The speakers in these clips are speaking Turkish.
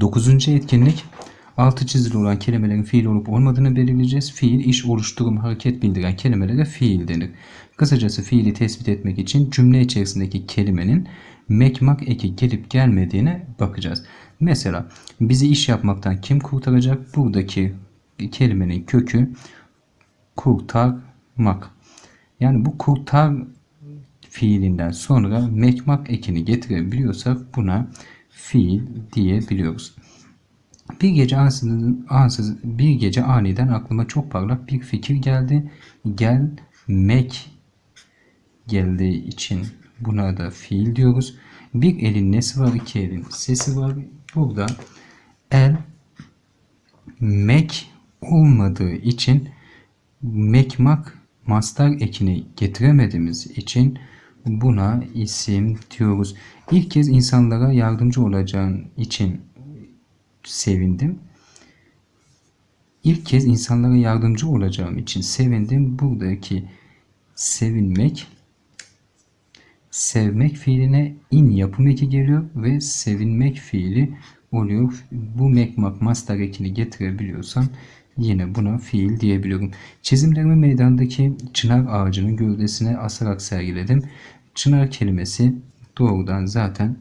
Dokuzuncu etkinlik altı çizili olan kelimelerin fiil olup olmadığını belirleyeceğiz. Fiil, iş, oluşturum, hareket bildiren kelimelere fiil denir. Kısacası fiili tespit etmek için cümle içerisindeki kelimenin mekmak eki gelip gelmediğine bakacağız. Mesela bizi iş yapmaktan kim kurtaracak? Buradaki kelimenin kökü kurtarmak. Yani bu kurtar fiilinden sonra mekmak ekini getirebiliyorsak buna fiil diyebiliyoruz. Bir gece ansızın, ansız, bir gece aniden aklıma çok parlak bir fikir geldi. Gelmek geldiği için buna da fiil diyoruz. Bir elin nesi var, iki elin sesi var. Burada el mek olmadığı için mekmak mastar ekini getiremediğimiz için buna isim diyoruz. İlk kez insanlara yardımcı olacağın için sevindim. İlk kez insanlara yardımcı olacağım için sevindim. Buradaki sevinmek sevmek fiiline in yapım eki geliyor ve sevinmek fiili oluyor. Bu mekmak mastar ekini getirebiliyorsam yine buna fiil diyebiliyorum. Çizimlerimi meydandaki çınar ağacının gövdesine asarak sergiledim. Çınar kelimesi doğrudan zaten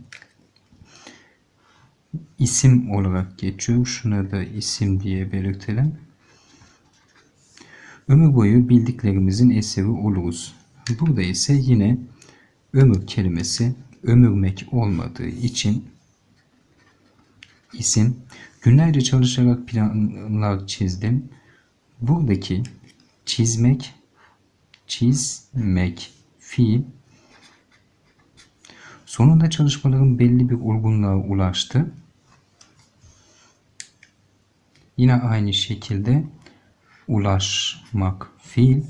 isim olarak geçiyor. Şuna da isim diye belirtelim. Ömür boyu bildiklerimizin eseri oluruz. Burada ise yine ömür kelimesi ömürmek olmadığı için isim günlerce çalışarak planlar çizdim. Buradaki çizmek çizmek fiil sonunda çalışmalarım belli bir olgunluğa ulaştı. Yine aynı şekilde ulaşmak fiil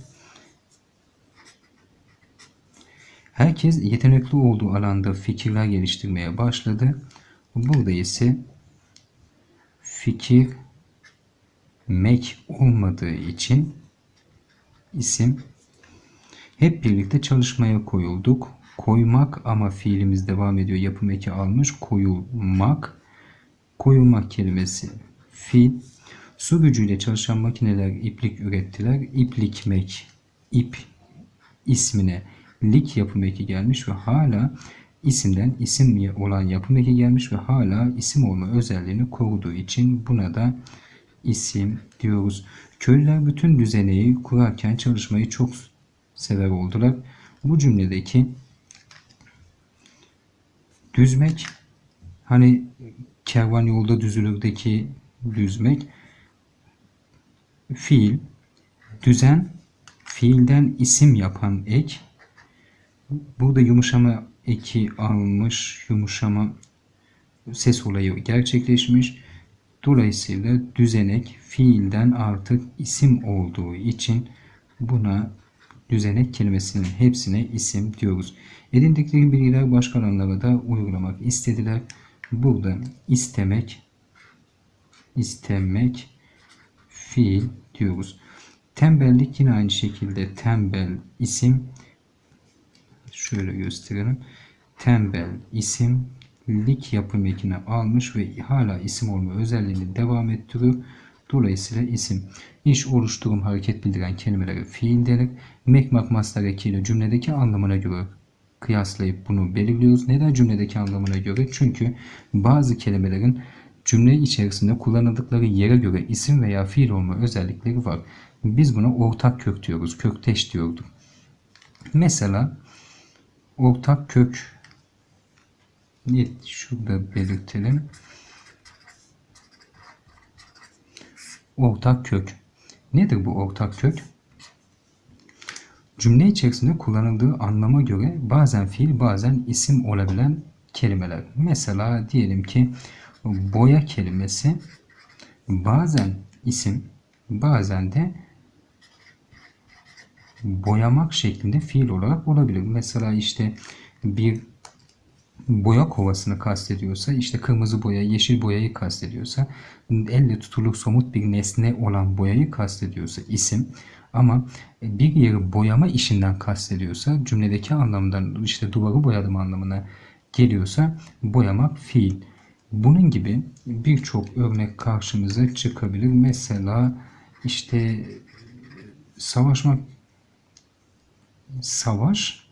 Herkes yetenekli olduğu alanda fikirler geliştirmeye başladı. Burada ise fikir mek olmadığı için isim hep birlikte çalışmaya koyulduk. Koymak ama fiilimiz devam ediyor. Yapım eki almış. Koyulmak. Koyulmak kelimesi fiil. Su gücüyle çalışan makineler iplik ürettiler. İplikmek, ip ismine lik yapım eki gelmiş ve hala isimden isim olan yapım eki gelmiş ve hala isim olma özelliğini koruduğu için buna da isim diyoruz. Köylüler bütün düzeneyi kurarken çalışmayı çok sever oldular. Bu cümledeki düzmek hani kervan yolda düzülürdeki düzmek fiil düzen fiilden isim yapan ek Burada yumuşama eki almış, yumuşama ses olayı gerçekleşmiş. Dolayısıyla düzenek fiilden artık isim olduğu için buna düzenek kelimesinin hepsine isim diyoruz. Edindikleri bilgiler başka alanlara da uygulamak istediler. Burada istemek, istemek fiil diyoruz. Tembellik yine aynı şekilde tembel isim şöyle gösterelim. Tembel isim lik yapım ekini almış ve hala isim olma özelliğini devam ettiriyor. Dolayısıyla isim. İş, oluşturum, hareket bildiren kelimelere fiil denir. Mekmak mastar ekiyle cümledeki anlamına göre kıyaslayıp bunu belirliyoruz. Neden cümledeki anlamına göre? Çünkü bazı kelimelerin cümle içerisinde kullanıldıkları yere göre isim veya fiil olma özellikleri var. Biz buna ortak kök diyoruz. Kökteş diyorduk. Mesela ortak kök şurada belirtelim. Ortak kök. Nedir bu ortak kök? Cümle içerisinde kullanıldığı anlama göre bazen fiil bazen isim olabilen kelimeler. Mesela diyelim ki boya kelimesi bazen isim bazen de boyamak şeklinde fiil olarak olabilir. Mesela işte bir boya kovasını kastediyorsa, işte kırmızı boya, yeşil boyayı kastediyorsa, elle tutulur somut bir nesne olan boyayı kastediyorsa isim. Ama bir yeri boyama işinden kastediyorsa, cümledeki anlamdan işte duvarı boyadım anlamına geliyorsa boyamak fiil. Bunun gibi birçok örnek karşımıza çıkabilir. Mesela işte savaşmak savaş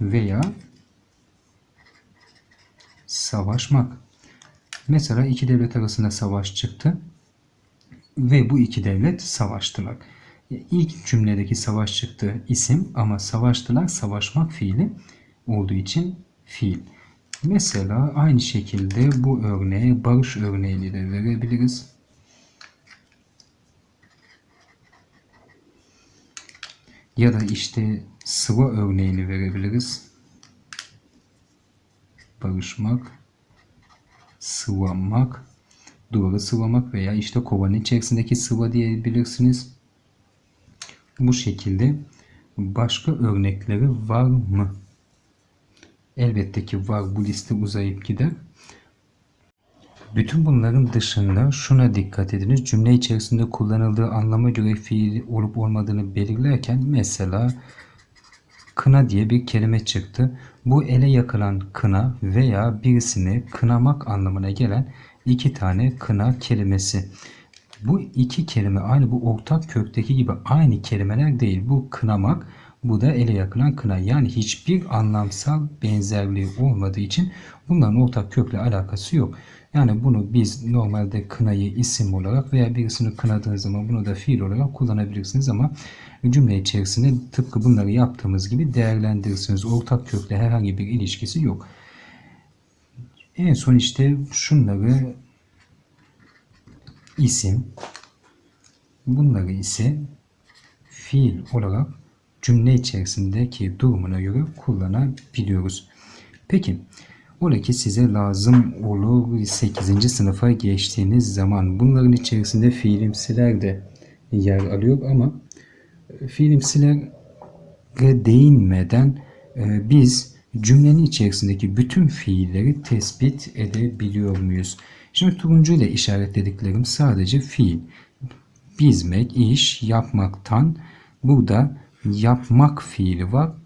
veya savaşmak. Mesela iki devlet arasında savaş çıktı ve bu iki devlet savaştılar. İlk cümledeki savaş çıktı isim ama savaştılar savaşmak fiili olduğu için fiil. Mesela aynı şekilde bu örneğe barış örneğini de verebiliriz. Ya da işte sıva örneğini verebiliriz. Barışmak, sıvamak, duvarı sıvamak veya işte kovanın içerisindeki sıva diyebilirsiniz. Bu şekilde başka örnekleri var mı? Elbette ki var bu liste uzayıp gider. Bütün bunların dışında şuna dikkat ediniz. Cümle içerisinde kullanıldığı anlama göre fiil olup olmadığını belirlerken mesela kına diye bir kelime çıktı. Bu ele yakılan kına veya birisini kınamak anlamına gelen iki tane kına kelimesi. Bu iki kelime aynı bu ortak kökteki gibi aynı kelimeler değil. Bu kınamak, bu da ele yakılan kına. Yani hiçbir anlamsal benzerliği olmadığı için bunların ortak kökle alakası yok. Yani bunu biz normalde kınayı isim olarak veya birisini kınadığınız zaman bunu da fiil olarak kullanabilirsiniz ama cümle içerisinde tıpkı bunları yaptığımız gibi değerlendirirsiniz. Ortak kökle herhangi bir ilişkisi yok. En son işte şunları isim, bunları ise fiil olarak cümle içerisindeki durumuna göre kullanabiliyoruz. Peki, oradaki size lazım olur 8. sınıfa geçtiğiniz zaman bunların içerisinde fiilimsiler de yer alıyor ama fiilimsilere değinmeden e, biz cümlenin içerisindeki bütün fiilleri tespit edebiliyor muyuz? Şimdi turuncu ile işaretlediklerim sadece fiil. Bizmek, iş, yapmaktan burada yapmak fiili var.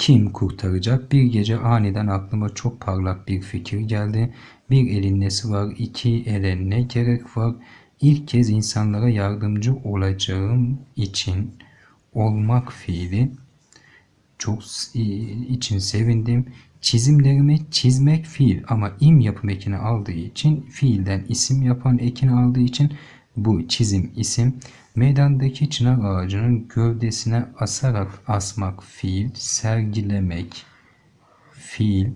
Kim kurtaracak? Bir gece aniden aklıma çok parlak bir fikir geldi. Bir elin nesi var, iki ele ne gerek var? İlk kez insanlara yardımcı olacağım için olmak fiili çok için sevindim. Çizimlerimi çizmek fiil ama im yapım ekini aldığı için fiilden isim yapan ekini aldığı için bu çizim isim. Meydandaki çınar ağacının gövdesine asarak asmak fiil, sergilemek fiil.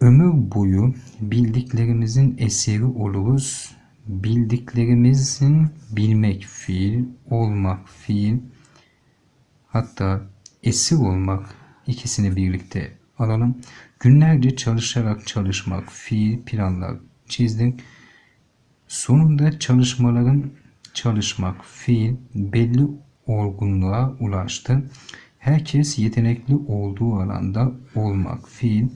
Ömür boyu bildiklerimizin eseri oluruz. Bildiklerimizin bilmek fiil, olmak fiil. Hatta esir olmak ikisini birlikte alalım. Günlerce çalışarak çalışmak, fiil planlar çizdik. Sonunda çalışmaların çalışmak, fiil belli olgunluğa ulaştı. Herkes yetenekli olduğu alanda olmak, fiil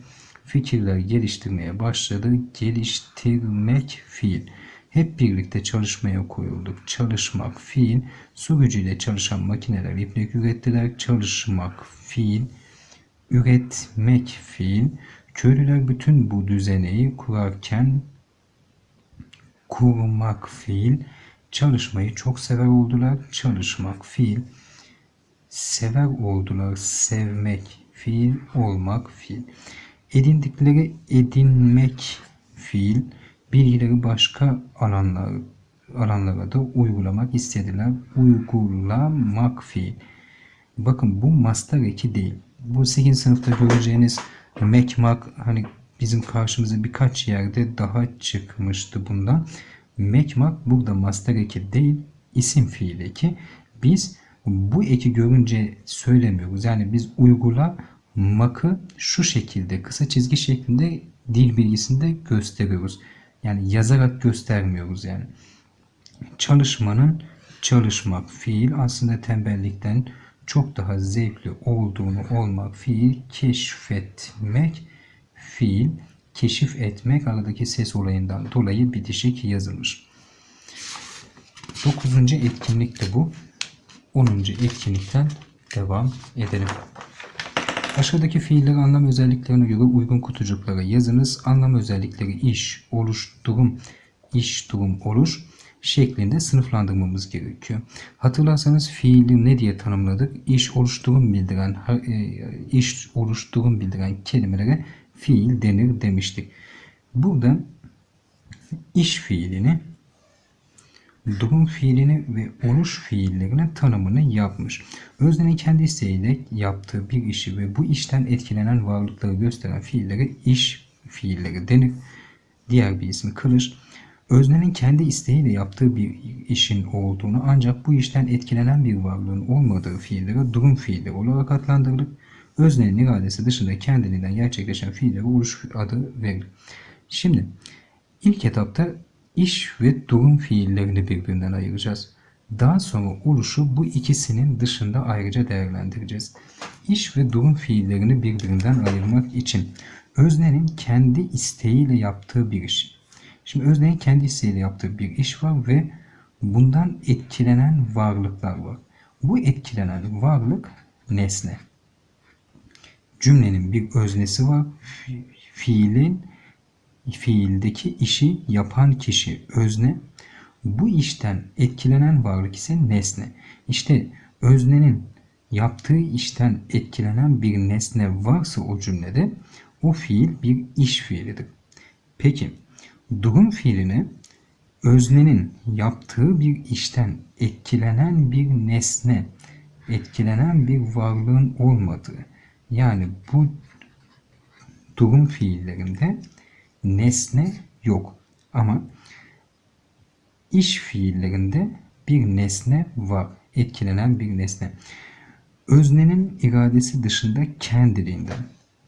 fikirler geliştirmeye başladı. Geliştirmek fiil. Hep birlikte çalışmaya koyulduk. Çalışmak fiil. Su gücüyle çalışan makineler iplik ürettiler. Çalışmak fiil. Üretmek fiil. Köylüler bütün bu düzeneyi kurarken kurmak fiil. Çalışmayı çok sever oldular. Çalışmak fiil. Sever oldular. Sevmek fiil. Olmak fiil. Edindikleri edinmek fiil bilgileri başka alanlar, alanlara da uygulamak istediler. Uygulamak fiil. Bakın bu master eki değil. Bu 8. sınıfta göreceğiniz mekmak hani bizim karşımıza birkaç yerde daha çıkmıştı bundan. Mekmak burada master eki değil isim fiil eki. Biz bu eki görünce söylemiyoruz. Yani biz uygula makı şu şekilde kısa çizgi şeklinde dil bilgisinde gösteriyoruz. Yani yazarak göstermiyoruz yani. Çalışmanın çalışmak fiil aslında tembellikten çok daha zevkli olduğunu olmak fiil keşfetmek fiil keşif etmek aradaki ses olayından dolayı bitişik yazılmış. Dokuzuncu etkinlik de bu. Onuncu etkinlikten devam edelim. Aşağıdaki fiilleri anlam özelliklerine göre uygun kutucuklara yazınız. Anlam özellikleri iş, oluş, durum, iş, durum, oluş şeklinde sınıflandırmamız gerekiyor. Hatırlarsanız fiili ne diye tanımladık? İş, oluş, durum bildiren, e, iş, oluş, durum bildiren kelimelere fiil denir demiştik. Burada iş fiilini durum fiilini ve oluş fiillerinin tanımını yapmış. Öznenin kendi isteğiyle yaptığı bir işi ve bu işten etkilenen varlıkları gösteren fiillere iş fiilleri denir. Diğer bir ismi kılıç. Öznenin kendi isteğiyle yaptığı bir işin olduğunu ancak bu işten etkilenen bir varlığın olmadığı fiillere durum fiilleri olarak adlandırılır. Öznenin iradesi dışında kendiliğinden gerçekleşen fiillere oluş adı verilir. Şimdi ilk etapta iş ve durum fiillerini birbirinden ayıracağız. Daha sonra oluşu bu ikisinin dışında ayrıca değerlendireceğiz. İş ve durum fiillerini birbirinden ayırmak için öznenin kendi isteğiyle yaptığı bir iş. Şimdi öznenin kendi isteğiyle yaptığı bir iş var ve bundan etkilenen varlıklar var. Bu etkilenen varlık nesne. Cümlenin bir öznesi var. Fi- Fiilin fiildeki işi yapan kişi özne, bu işten etkilenen varlık ise nesne. İşte öznenin yaptığı işten etkilenen bir nesne varsa o cümlede o fiil bir iş fiilidir. Peki durum fiiline öznenin yaptığı bir işten etkilenen bir nesne, etkilenen bir varlığın olmadığı yani bu durum fiillerinde nesne yok. Ama iş fiillerinde bir nesne var. Etkilenen bir nesne. Öznenin iradesi dışında kendiliğinden.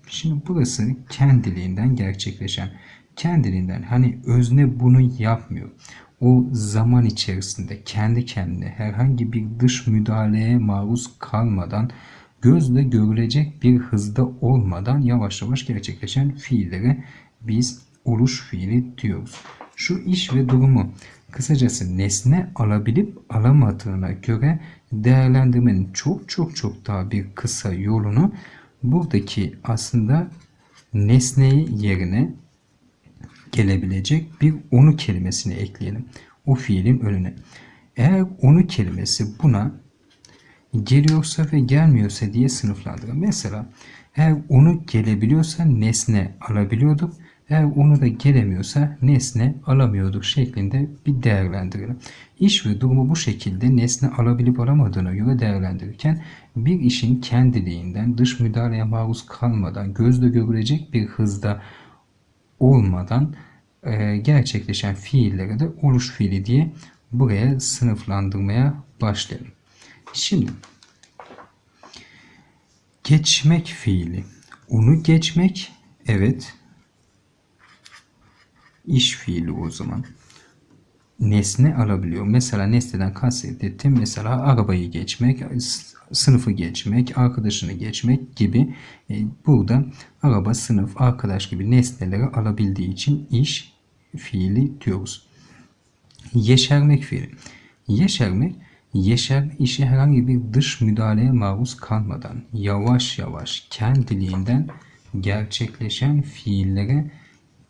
Şimdi burası kendiliğinden gerçekleşen. Kendiliğinden hani özne bunu yapmıyor. O zaman içerisinde kendi kendine herhangi bir dış müdahaleye maruz kalmadan gözle görülecek bir hızda olmadan yavaş yavaş gerçekleşen fiillere biz oluş fiili diyoruz. Şu iş ve durumu kısacası nesne alabilip alamadığına göre değerlendirmenin çok çok çok daha bir kısa yolunu buradaki aslında nesneyi yerine gelebilecek bir onu kelimesini ekleyelim. O fiilin önüne. Eğer onu kelimesi buna geliyorsa ve gelmiyorsa diye sınıflandıralım. Mesela eğer onu gelebiliyorsa nesne alabiliyorduk. Eğer onu da gelemiyorsa nesne alamıyorduk şeklinde bir değerlendirelim. İş ve durumu bu şekilde nesne alabilip alamadığına göre değerlendirirken bir işin kendiliğinden dış müdahaleye maruz kalmadan gözle görülecek bir hızda olmadan e, gerçekleşen fiillere de oluş fiili diye buraya sınıflandırmaya başlayalım. Şimdi geçmek fiili. Onu geçmek evet iş fiili o zaman. Nesne alabiliyor. Mesela nesneden kastettim. Mesela arabayı geçmek, sınıfı geçmek, arkadaşını geçmek gibi. E, burada araba, sınıf, arkadaş gibi nesneleri alabildiği için iş fiili diyoruz. Yeşermek fiili. Yeşermek, yeşerme işi herhangi bir dış müdahaleye maruz kalmadan yavaş yavaş kendiliğinden gerçekleşen fiillere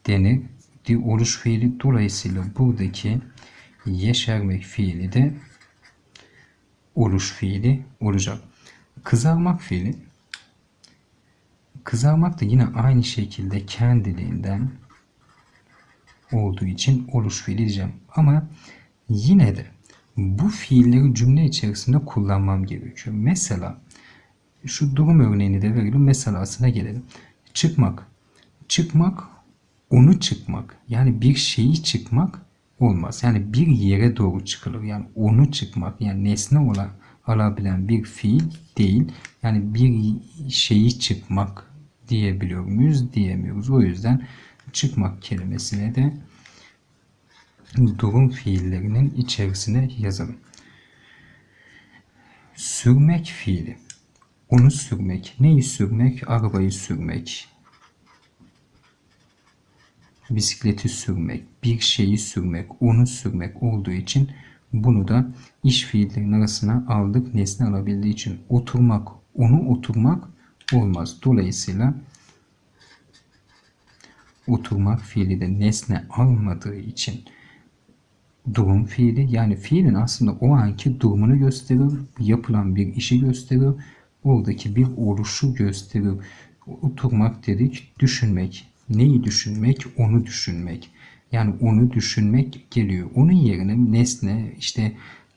denir. Di oluş fiili dolayısıyla buradaki yeşermek fiili de oluş fiili olacak. Kızarmak fiili kızarmak da yine aynı şekilde kendiliğinden olduğu için oluş fiili diyeceğim. Ama yine de bu fiilleri cümle içerisinde kullanmam gerekiyor. Mesela şu durum örneğini de verelim. Meselasına gelelim. Çıkmak. Çıkmak, onu çıkmak. Yani bir şeyi çıkmak olmaz. Yani bir yere doğru çıkılır. Yani onu çıkmak. Yani nesne olan alabilen bir fiil değil. Yani bir şeyi çıkmak diyebiliyor muyuz? Diyemiyoruz. O yüzden çıkmak kelimesine de durum fiillerinin içerisine yazalım. Sürmek fiili. Onu sürmek. Neyi sürmek? Arabayı sürmek. Bisikleti sürmek. Bir şeyi sürmek. Onu sürmek olduğu için bunu da iş fiillerinin arasına aldık. Nesne alabildiği için oturmak. Onu oturmak. olmaz. Dolayısıyla oturmak fiili de nesne almadığı için durum fiili yani fiilin aslında o anki durumunu gösterir, yapılan bir işi gösterir, oradaki bir oluşu gösterir. Oturmak dedik, düşünmek. Neyi düşünmek? Onu düşünmek. Yani onu düşünmek geliyor. Onun yerine nesne işte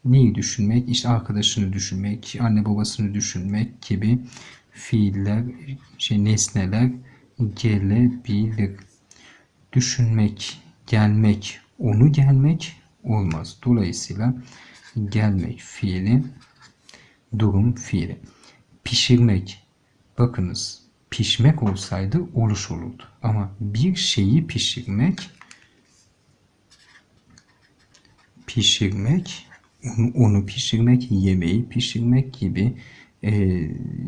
neyi düşünmek? İşte arkadaşını düşünmek, anne babasını düşünmek gibi fiiller, şey nesneler gelebilir. Düşünmek, gelmek, onu gelmek olmaz. Dolayısıyla gelmek fiili, durum fiili. Pişirmek, bakınız pişmek olsaydı oluş olurdu. Ama bir şeyi pişirmek, pişirmek, onu, pişirmek, yemeği pişirmek gibi e,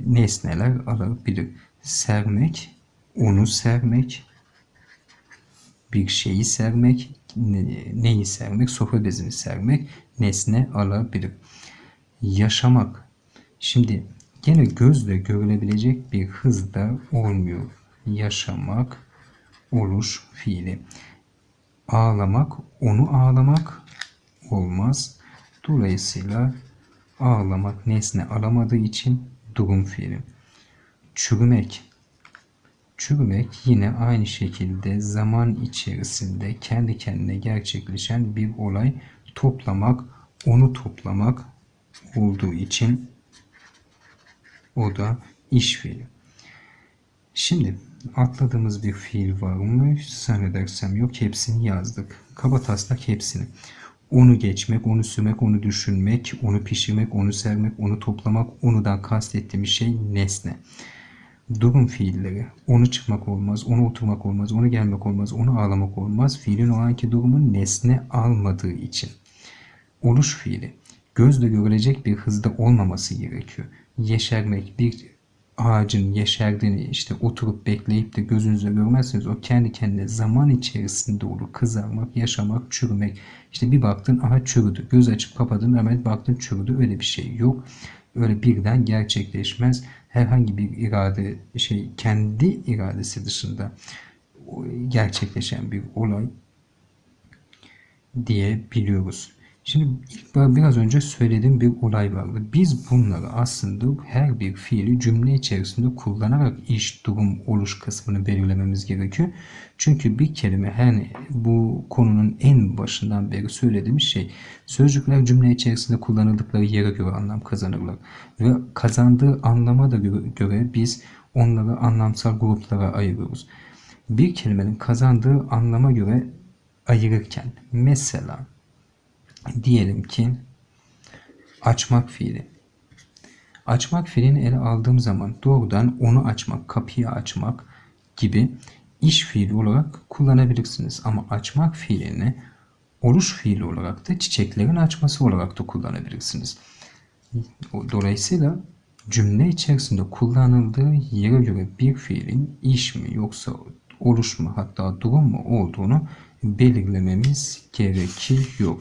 nesneler alabilir. Sermek, onu sermek, bir şeyi sermek, neyi sermek, sofra bezini sermek nesne alabilir. Yaşamak. Şimdi gene gözle görülebilecek bir hızda olmuyor. Yaşamak, oluş fiili. Ağlamak, onu ağlamak olmaz. Dolayısıyla ağlamak nesne alamadığı için durum fiili. Çürümek. Çürümek yine aynı şekilde zaman içerisinde kendi kendine gerçekleşen bir olay. Toplamak, onu toplamak olduğu için o da iş fiili. Şimdi atladığımız bir fiil var mı? Zannedersem yok. Hepsini yazdık. Kaba taslak hepsini. Onu geçmek, onu sürmek, onu düşünmek, onu pişirmek, onu sermek, onu toplamak, onudan kastettiğimiz şey nesne. Durum fiilleri. Onu çıkmak olmaz, onu oturmak olmaz, onu gelmek olmaz, onu ağlamak olmaz. Fiilin o anki durumu nesne almadığı için. Oluş fiili. Gözle görülecek bir hızda olmaması gerekiyor. Yeşermek, bir ağacın yeşerdiğini işte oturup bekleyip de gözünüzle görmezseniz o kendi kendine zaman içerisinde olur. Kızarmak, yaşamak, çürümek. İşte bir baktın aha çürüdü. Göz açıp kapadın hemen baktın çürüdü. Öyle bir şey yok. Öyle birden gerçekleşmez. Herhangi bir irade şey kendi iradesi dışında gerçekleşen bir olay diyebiliyoruz. Şimdi ilk biraz önce söylediğim bir olay vardı. Biz bunları aslında her bir fiili cümle içerisinde kullanarak iş, durum, oluş kısmını belirlememiz gerekiyor. Çünkü bir kelime her bu konunun en başından beri söylediğimiz şey sözcükler cümle içerisinde kullanıldıkları yere göre anlam kazanırlar. Ve kazandığı anlama da göre biz onları anlamsal gruplara ayırıyoruz. Bir kelimenin kazandığı anlama göre ayırırken mesela diyelim ki açmak fiili. Açmak fiilini ele aldığım zaman doğrudan onu açmak, kapıyı açmak gibi iş fiili olarak kullanabilirsiniz. Ama açmak fiilini oluş fiili olarak da çiçeklerin açması olarak da kullanabilirsiniz. Dolayısıyla cümle içerisinde kullanıldığı yere göre bir fiilin iş mi yoksa oluş mu hatta durum mu olduğunu belirlememiz gerekiyor.